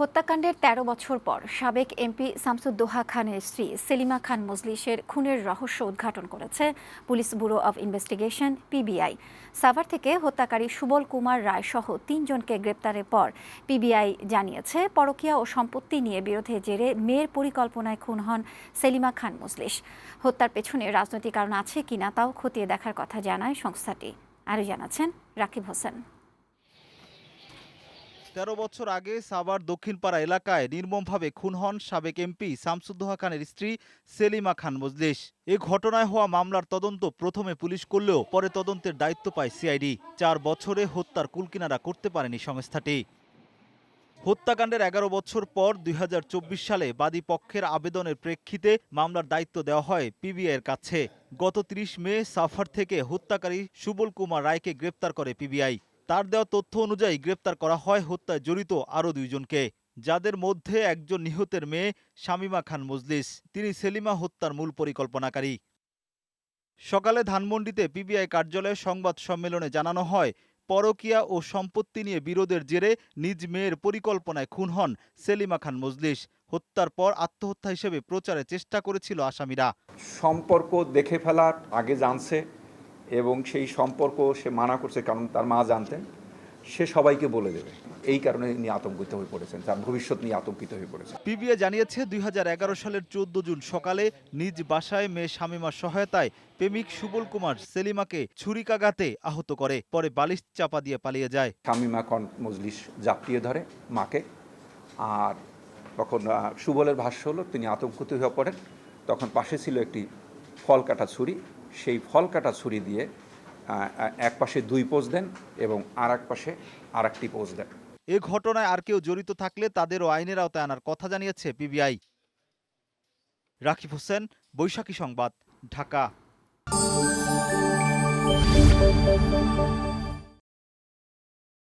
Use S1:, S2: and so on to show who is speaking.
S1: হত্যাকাণ্ডের ১৩ বছর পর সাবেক এমপি শামসুদ্দোহা খানের স্ত্রী সেলিমা খান মজলিসের খুনের রহস্য উদ্ঘাটন করেছে police bureau of investigation, PBI. Savar থেকে হত্যাকারী সুবল কুমার রায় সহ তিনজনকে গ্রেপ্তারের পর পিবিআই জানিয়েছে, পরকীয়া ও সম্পত্তি নিয়ে বিরোধের জেরে মেয়ের পরিকল্পনায় খুন হন সেলিমা খান মজলিস। হত্যার পেছনে রাজনৈতিক কারণ আছে কিনা তাও খতিয়ে দেখার কথা জানায় সংস্থাটি। আরও জানাচ্ছেন রাকিব হোসেন।
S2: তেরো বছর আগে সাভার দক্ষিণপাড়া এলাকায় নির্মমভাবে খুন হন সাবেক এমপি শামসুদ্দোহা খানের স্ত্রী সেলিমা খান মজলিস। এ ঘটনায় হওয়া মামলার তদন্ত প্রথমে পুলিশ করলেও পরে তদন্তের দায়িত্ব পায় সিআইডি। চার বছরে হত্যার কুলকিনারা করতে পারেনি সংস্থাটি। হত্যাকাণ্ডের এগারো বছর পর দুই হাজার চব্বিশ সালে বাদী পক্ষের আবেদনের প্রেক্ষিতে মামলার দায়িত্ব দেওয়া হয় পিবিআইয়ের কাছে। গত ৩০ মে সাফার থেকে হত্যাকারী সুবল কুমার রায়কে গ্রেপ্তার করে পিবিআই। তার দেওয়া তথ্য অনুযায়ী গ্রেপ্তার করা হয় হত্যায় জড়িত আরও দুইজনকে। যাদের মধ্যে একজন নিহতের মেয়ে, শামিমা খান মজলিস। তিনি সেলিমা হত্যার মূল পরিকল্পনাকারী। সকালে ধানমন্ডিতে পিবিআই কার্যালয়ে সংবাদ সম্মেলনে জানানো হয়, পরকীয়া ও সম্পত্তি নিয়ে বিরোধের জেরে নিজ মেয়ের পরিকল্পনায় খুন হন সেলিমা খান মজলিস। হত্যার পর আত্মহত্যা হিসেবে প্রচারের চেষ্টা করেছিল আসামিরা।
S3: সম্পর্ক দেখে ফেলার আগে জানছে এবং সেই সম্পর্ক সে মানা করছে কারণ তার মা জানতেন সে সবাইকে বলে দেবে। এই কারণে তিনি আতঙ্কিত হয়ে পড়েছেন তার ভবিষ্যৎ নিয়ে আতঙ্কিত হয়ে পড়েছেন।
S2: পিবিআই জানিয়েছে দু হাজার এগারো সালের চোদ্দ জুন সকালে নিজ বাসায় মেয়ে শামিমার সহায়তায় প্রেমিক সুবল কুমার সেলিমাকে ছুরিকাঘাতে আহত করে পরে বালিশ চাপা দিয়ে পালিয়ে যায়।
S3: শামিমা কন মজলিস জাপটিয়ে ধরে মাকে আর তখন সুবলের ভাষ্য হলো তিনি আতঙ্কিত হয়ে পড়েন। তখন পাশে ছিল একটি ফল কাটা ছুরি সেই ফল কাটা ছুরি দিয়ে এক পাশে দুই পোজ দেন এবং আর এক পাশে আর একটি পোজ দেন।
S2: এ ঘটনায় আর কেউ জড়িত থাকলে তাদেরও আইনের আওতায় আনার কথা জানিয়েছে পিবিআই। রাকিব হোসেন, বৈশাখী সংবাদ, ঢাকা।